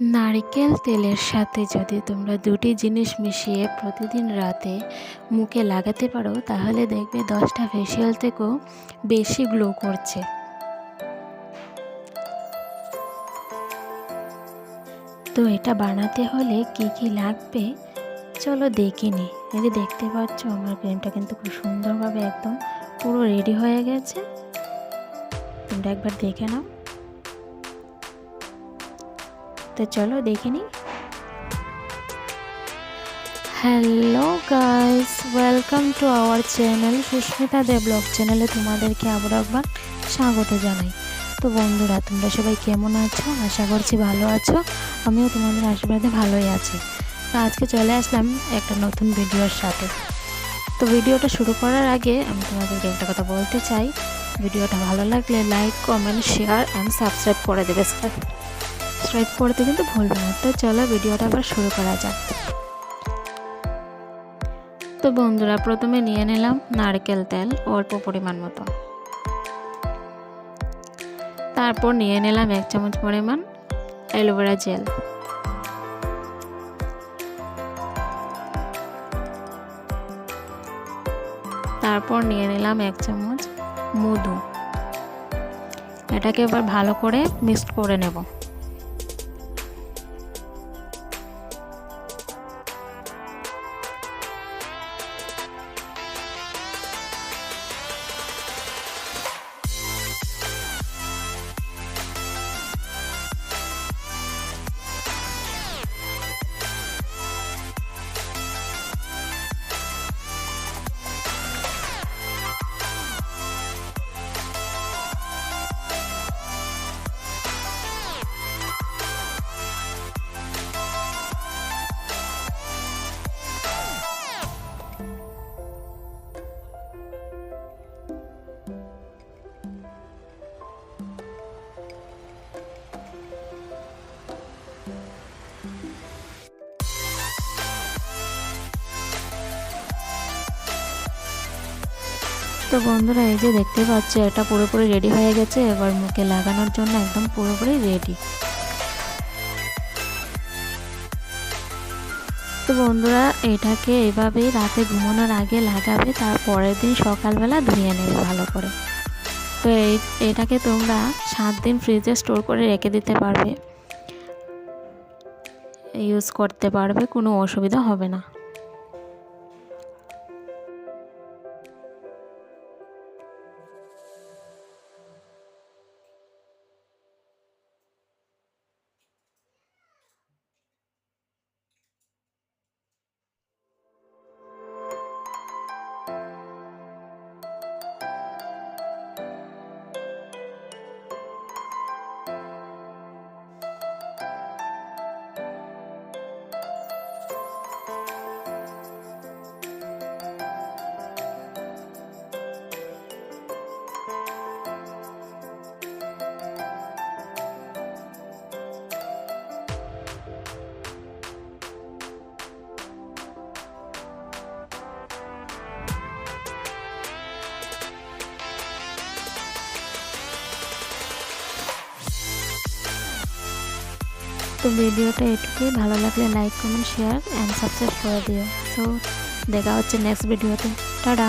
নারকেল তেলের সাথে যদি তোমরা দুটি জিনিস মিশিয়ে প্রতিদিন রাতে মুখে লাগাতে পারো, তাহলে দেখবে দশটা ফেসিয়াল থেকেও বেশি গ্লো করছে। তো এটা বানাতে হলে কি কি লাগবে? চলো দেখে নি। এই যে দেখতে পাচ্ছ, আমার ক্রিমটা কিন্তু খুব সুন্দরভাবে একদম পুরো রেডি হয়ে গেছে। তোমরা একবার দেখে নাও। তো চলো দেখে নিই। Hello guys welcome to our channel Susmita De blog চ্যানেলে তোমাদেরকে আবার একবার স্বাগত জানাই। তো বন্ধুরা, তোমরা সবাই কেমন আছো? আশা করছি ভালো আছো। আমিও তোমাদের আশীর্বাদে ভালোই আছি। তো আজকে চলে আসলাম একটা নতুন ভিডিওর সাথে। তো ভিডিওটা শুরু করার আগে আমি তোমাদেরকে একটা কথা বলতে চাই। ভিডিওটা ভালো লাগলে like comment share and subscribe করে দেবে। সাবস্ক্রাইব করতে কিন্তু ভুলবে না। তো চলো ভিডিওটা আবার শুরু করা যাক। তো বন্ধুরা, প্রথমে নিয়ে নিলাম নারকেল তেল অল্প পরিমাণ মতো। তারপর নিয়ে নিলাম এক চামচ পরিমাণ অ্যালোভেরা জেল। তারপর নিয়ে নিলাম এক চামচ মধু। এটাকে এবার ভালো করে মিক্সড করে নেব। তো বন্ধুরা, এই যে দেখতে পাচ্ছ, এটা পুরোপুরি রেডি হয়ে গেছে। এবার মুখে লাগানোর জন্য একদম পুরোপুরি রেডি তো বন্ধুরা, এটাকে এভাবেই রাতে ঘুমানোর আগে লাগাবে, তারপরের দিন সকালবেলা ধুয়ে নেবে ভালো করে। তো এই, এটাকে তোমরা সাত দিন ফ্রিজে স্টোর করে রেখে দিতে পারবে। ইউজ করতে পারবে, কোনো অসুবিধা হবে না। তো ভিডিওটা এটুকুই। ভালো লাগলে like comment share and subscribe করে দিও। সো দেখা হচ্ছে নেক্সট ভিডিওতে টাটা!